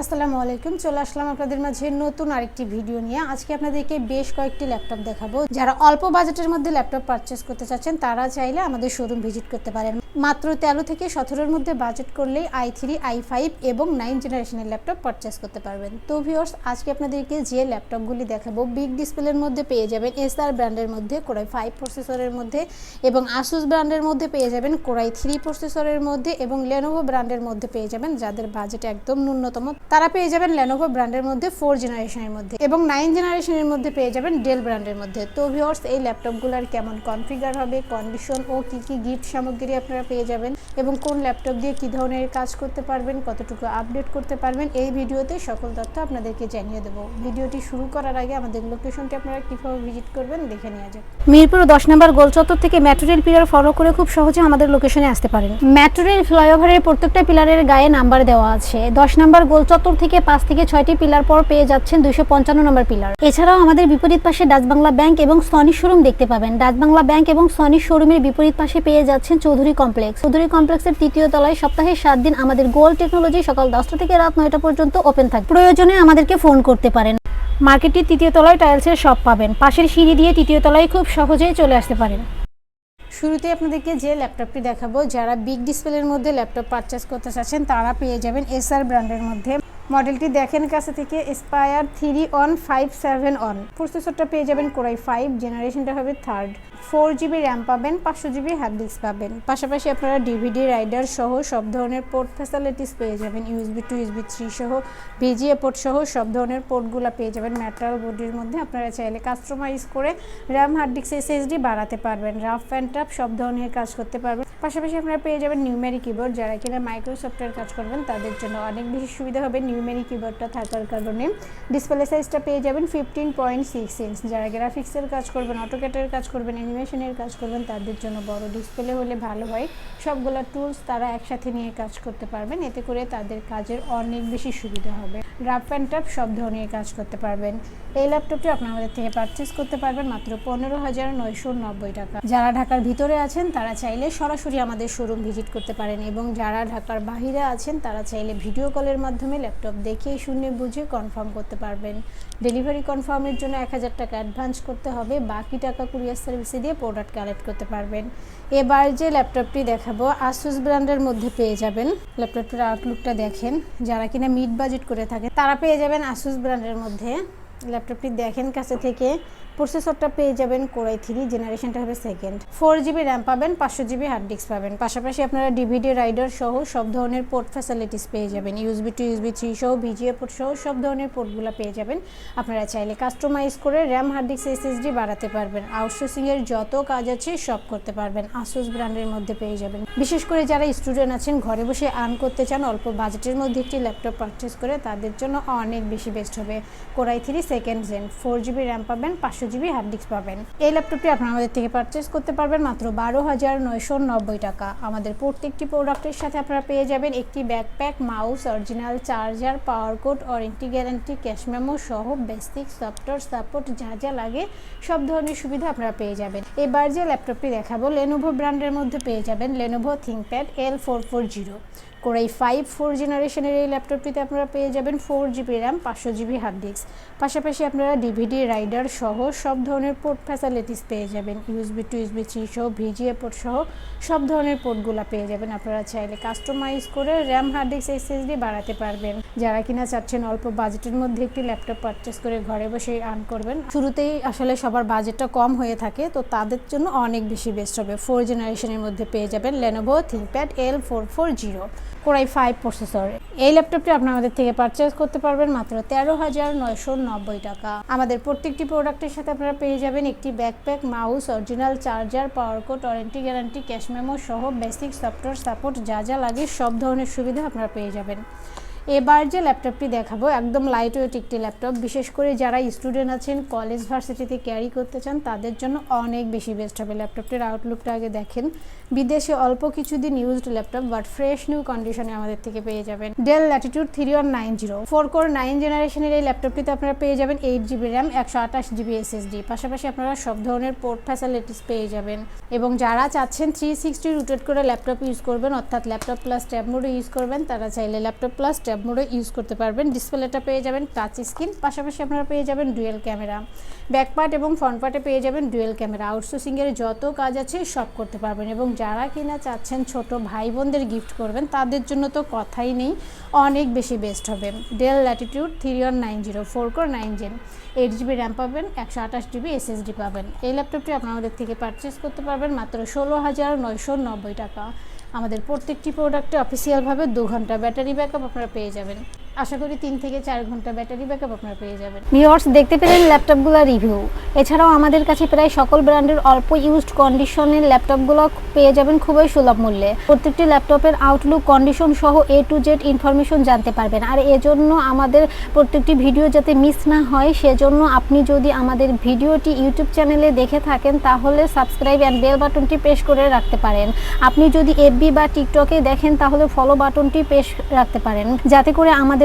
আসসালামু আলাইকুম, চলে আসলাম আপনাদের মাঝে নতুন আরেকটি ভিডিও নিয়ে। আজকে আপনাদেরকে বেশ কয়েকটি ল্যাপটপ দেখাবো। যারা অল্প বাজেটের মধ্যে ল্যাপটপ পারচেস করতে চাচ্ছেন, তারা চাইলে আমাদের শোরুম ভিজিট করতে পারেন। মাত্র তেরো থেকে সতেরোর মধ্যে বাজেট করলেই আই থ্রি আই ফাইভ এবং নাইন জেনারেশনের ল্যাপটপ পারচেস করতে পারবেন। তো ভিওর্স আজকে আপনাদেরকে যে ল্যাপটপগুলি দেখাবো বিগ ডিসপ্লের মধ্যে পেয়ে যাবেন এসআর ব্র্যান্ডের মধ্যে কোরাই ফাইভ প্রসেসরের মধ্যে এবং আসুস ব্র্যান্ডের মধ্যে পেয়ে যাবেন কোরাই থ্রি প্রসেসরের মধ্যে এবং লেনোভো ব্র্যান্ডের মধ্যে পেয়ে যাবেন, যাদের বাজেট একদম ন্যূনতম তারা পেয়ে যাবেন লেনোভো ব্র্যান্ডের মধ্যে ফোর জেনারেশনের মধ্যে এবং নাইন জেনারেশনের মধ্যে পেয়ে যাবেন ডেল ব্র্যান্ডের মধ্যে। তো ভিওর্স এই ল্যাপটপগুলোর কেমন কনফিগার হবে কন্ডিশন ও কি কি গিফট সামগ্রী আপনারা পেয়ে যাবেন এবং কোন ল্যাপটপ দিয়ে কি ধরনের কাজ করতে পারবেন, কতটুকু আপডেট করতে পারবেন, এই ভিডিওতে সকল তথ্য আপনাদেরকে জানিয়ে দেবো। ভিডিওটি শুরু করার আগে আমাদের লোকেশনটি আপনারা কীভাবে ভিজিট করবেন দেখে নেওয়া যাক। মিরপুর দশ নম্বর গোল চত্বর থেকে মেট্রো রেল পিলার ফলো করে খুব সহজে আমাদের লোকেশনে আসতে পারেন। মেট্রো রেল ফ্লাইওভারের প্রত্যেকটা পিলারের গায়ে নাম্বার দেওয়া আছে। দশ নম্বর গোল চত্বর থেকে পাঁচ থেকে ছয়টি পিলার পর পেয়ে যাচ্ছেন দুইশো পঞ্চান্ন নম্বর পিলার। এছাড়াও আমাদের বিপরীত পাশে ডাচ বাংলা ব্যাংক এবং সনি শোরুম দেখতে পাবেন। ডাচ বাংলা ব্যাংক এবং সনি শোরুমের বিপরীত পাশে পেয়ে যাচ্ছেন চৌধুরী কমপ্লেক্স। চৌধুরী কমপ্লেক্সের তৃতীয় তলায় সপ্তাহে সাত দিন আমাদের গোল টেকনোলজি সকাল দশটা থেকে রাত নয়টা পর্যন্ত ওপেন থাকে প্রয়োজনে আমাদেরকে ফোন করতে পারেন। মার্কেটটির তৃতীয় তলায় টাইলসের শপ পাবেন। পাশের সিঁড়ি দিয়ে তৃতীয় তলায় খুব সহজেই চলে আসতে পারেন। শুরুতে আপনাদেরকে যে ল্যাপটপটি দেখাবো, যারা বিগ ডিসপ্লের মধ্যে ল্যাপটপ পারচেস করতে চাচ্ছেন, তারা পেয়ে যাবেন এসআর ব্র্যান্ডের মধ্যে। মডেলটি দেখেন কাছে থেকে Aspire three on five seven on প্রসেসরটা পেয়ে যাবেন কোরাই ফাইভ জেনারেশনটা হবে থার্ড ফোর জিবি র্যাম পাবেন, পাঁচশো জিবি হার্ড ডিস্ক পাবেন। পাশাপাশি আপনারা ডিভিডি রাইডার সহ সব ধরনের পোর্ট ফ্যাসিলিটিস পেয়ে যাবেন। ইউএসবি টু ইউএসবি থ্রি সহ ভিজিএ পোর্ট সহ সব ধরনের পোর্টগুলো পেয়ে যাবেন। ম্যাটাল বডির মধ্যে আপনারা চাইলে কাস্টমাইজ করে র্যাম হার্ড ডিস্ক এসএসডি বাড়াতে পারবেন। রাফ অ্যান্ড টাফ সব ধরনের কাজ করতে পারবেন। পাশাপাশি আপনারা পেয়ে যাবেন নিউমেরি কিবোর্ড যারা কিনা মাইক্রোসফটের কাজ করবেন, তাদের জন্য অনেক বেশি সুবিধা হবে নিউমেরি কিবোর্ডটা থাকার কারণে। ডিসপ্লে সাইজটা পেয়ে যাবেন ফিফটিন পয়েন্ট সিক্স ইঞ্চ যারা গ্রাফিক্সের কাজ করবেন অটোকেটের কাজ করবেন অ্যানিমেশনের কাজ করবেন, তাদের জন্য বড় ডিসপ্লে হলে ভালো হয়। সবগুলো টুলস তারা একসাথে নিয়ে কাজ করতে পারবেন, এতে করে তাদের কাজের অনেক বেশি সুবিধা হবে। রাফ অ্যান্ড টাফ সব ধরনের কাজ করতে পারবেন। এই ল্যাপটপটি আপনি আমাদের থেকে পারচেস করতে পারবেন মাত্র পনেরো হাজার নয়শো নব্বই টাকা। যারা ঢাকার ভিতরে আছেন, তারা চাইলে সরাসরি আমাদের শোরুম ভিজিট করতে পারেন এবং যারা ঢাকার বাহিরে আছেন, তারা চাইলে ভিডিও কলের মাধ্যমে ল্যাপটপ দেখে শুনে বুঝে কনফার্ম করতে পারবেন। ডেলিভারি কনফার্মের জন্য এক হাজার টাকা অ্যাডভান্স করতে হবে, বাকি টাকা কুরিয়ার সার্ভিসে দিয়ে প্রোডাক্ট কালেক্ট করতে পারবেন। এবার যে ল্যাপটপটি দেখাবো আসুস ব্র্যান্ডের মধ্যে পেয়ে যাবেন। ল্যাপটপটির আউটলুকটা দেখেন, যারা কিনা মিড বাজেট করে থাকে তারা পেয়ে যাবেন আসুস ব্র্যান্ডের মধ্যে। ল্যাপটপটি দেখেন কাছে থেকে প্রসেসরটা পেয়ে যাবেন কোরাই থ্রি জেনারেশনটা হবে সেকেন্ড ফোর জিবি র্যাম পাবেন, পাঁচশো জিবি হার্ড ডিস্ক পাবেন। পাশাপাশি আপনারা ডিভিডি রাইডার সহ সব ধরনের পোর্ট ফ্যাসিলিটিস পেয়ে যাবেন। ইউএসবি টু ইউএসবি থ্রি সহ ভিজিএ পোর্ট সহ সব ধরনের পোর্টগুলো পেয়ে যাবেন। আপনারা চাইলে কাস্টমাইজ করে র্যাম হার্ড ডিস্ক এসএসডি বাড়াতে পারবেন। আউটসোর্সিংয়ের যত কাজ আছে সব করতে পারবেন। আসুস ব্র্যান্ডের মধ্যে পেয়ে যাবেন। বিশেষ করে যারা স্টুডেন্ট আছেন, ঘরে বসে আর্ন করতে চান, অল্প বাজেটের মধ্যে একটি ল্যাপটপ পারচেস করে, তাদের জন্য অনেক বেশি বেস্ট হবে। Core i three second gen four GB RAM পাবেন, পাঁচশো জিবি হার্ড ডিস্ক পাবেন। এই ল্যাপটপটি আপনারা আমাদের থেকে পারচেস করতে পারবেন মাত্র বারো হাজার নয়শো নব্বই টাকা। আমাদের প্রত্যেকটি প্রোডাক্টের সাথে আপনারা পেয়ে যাবেন একটি backpack mouse original charger power cord warranty guarantee cash memo সহ বেসিক সফটওয়্যার সাপোর্ট যা যা লাগে, সব ধরনের সুবিধা আপনারা পেয়ে যাবেন। এবার যে ল্যাপটপটি দেখাবো লেনোভো ব্র্যান্ডের মধ্যে পেয়ে যাবেন Lenovo ThinkPad L four four zero core i five four জেনারেশনের এই ল্যাপটপটিতে আপনারা পেয়ে যাবেন ফোর জিবি র্যাম পাঁচশো জিবি হার্ড ডিস্ক পাশাপাশি আপনারা ডিভিডি রাইডার সহ সব ধরনের পোর্ট ফ্যাসিলিটিস পেয়ে যাবেন। ইউএসবি টু ইউএসবি থ্রি সহ ভিজিএ পোর্ট সহ সব ধরনের পোর্টগুলো পেয়ে যাবেন। আপনারা চাইলে কাস্টমাইজ করে র্যাম হার্ড ডিস্ক এসএসডি বাড়াতে পারবেন। যারা কিনা চাচ্ছেন অল্প বাজেটের মধ্যে একটি ল্যাপটপ পারচেস করে ঘরে বসে আর্ন করবেন, শুরুতেই আসলে সবার বাজেটটা কম হয়ে থাকে, তো তাদের জন্য অনেক বেশি বেস্ট হবে। ফোর জেনারেশনের মধ্যে পেয়ে যাবেন Lenovo ThinkPad L four four zero core i five processor. এই ল্যাপটপটি আপনি আমাদের থেকে পারচেস করতে পারবেন মাত্র তেরো হাজার নয়শো নব্বই টাকা। আমাদের প্রত্যেকটি প্রোডাক্টের সাথে আপনারা পেয়ে যাবেন একটি backpack mouse original charger power cord warranty guarantee cash memo সহ বেসিক সফটওয়্যার সাপোর্ট যা যা লাগে সব ধরনের সুবিধা আপনারা পেয়ে যাবেন। এবার যে ল্যাপটপটি দেখাবো, একদম লাইট ওয়েট একটি ল্যাপটপ। বিশেষ করে যারা স্টুডেন্ট আছেন কলেজ ভার্সিটিতে ক্যারি করতে চান, তাদের জন্য অনেক বেশি বেস্ট হবে। ল্যাপটপটির আউটলুকটা আগে দেখেন। বিদেশে অল্প কিছুদিন used laptop but fresh new কন্ডিশনে আমাদের থেকে পেয়ে যাবেন। Dell Latitude three one nine zero four core nine জেনারেশনের এই ল্যাপটপটিতে আপনারা পেয়ে যাবেন এইট জিবি র্যাম একশো আঠাশ জিবি এসএসডি পাশাপাশি আপনারা সব ধরনের পোর্ট ফ্যাসিলিটিস পেয়ে যাবেন। এবং যারা চাচ্ছেন থ্রি সিক্সটি রুটেড করে ল্যাপটপ ইউজ করবেন, অর্থাৎ ল্যাপটপ প্লাস ট্যাব মোডে ইউজ করবেন, তারা চাইলে ল্যাপটপ প্লাস ট্যাব ট্যাব মোডে ইউজ করতে পারবেন। ডিসপ্লেটা পেয়ে যাবেন টাচ স্ক্রিন পাশাপাশি আপনারা পেয়ে যাবেন ডুয়েল ক্যামেরা ব্যাক পার্ট এবং ফ্রন্ট পার্টে পেয়ে যাবেন ডুয়েল ক্যামেরা আউটসোর্সিংয়ের যত কাজ আছে, সব করতে পারবেন এবং যারা কিনা চাচ্ছেন ছোট ভাই বোনদের গিফট করবেন, তাদের জন্য তো কথাই নেই, অনেক বেশি বেস্ট হবে। Dell Latitude three one nine zero four core nine gen eight GB RAM পাবেন, একশো আঠাশ জিবি এসএসডি পাবেন। এই ল্যাপটপটি আপনারা আমাদের থেকে পারচেস করতে পারবেন মাত্র ষোলো হাজার নয়শো নব্বই টাকা। আমাদের প্রত্যেকটি প্রোডাক্টে অফিসিয়ালভাবে দু ঘণ্টা ব্যাটারি ব্যাকআপ আপনারা পেয়ে যাবেন। আশা করি তিন থেকে চার ঘণ্টা ব্যাটারি ব্যাকআপ আপনারা পেয়ে যাবেন। ভিউয়ার্স, দেখতে পেলেন ল্যাপটপগুলো রিভিউ এছাড়াও আমাদের কাছে প্রায় সকল ব্র্যান্ডের অল্প ইউজড কন্ডিশনের ল্যাপটপগুলো পেয়ে যাবেন খুবই সুলভ মূল্যে। প্রত্যেকটি ল্যাপটপের আউটলুক কন্ডিশন সহ এ টু জেড ইনফরমেশন জানতে পারবেন। আর এজন্য আমাদের প্রত্যেকটি ভিডিও যাতে মিস না হয়, সেজন্য আপনি যদি আমাদের ভিডিওটি ইউটিউব চ্যানেলে দেখে থাকেন, তাহলে সাবস্ক্রাইব অ্যান্ড বেল বাটনটি প্রেস করে রাখতে পারেন। আপনি যদি এফবি বা টিকটকে দেখেন, তাহলে ফলো বাটনটি প্রেস রাখতে পারেন। যাতে করে আমাদের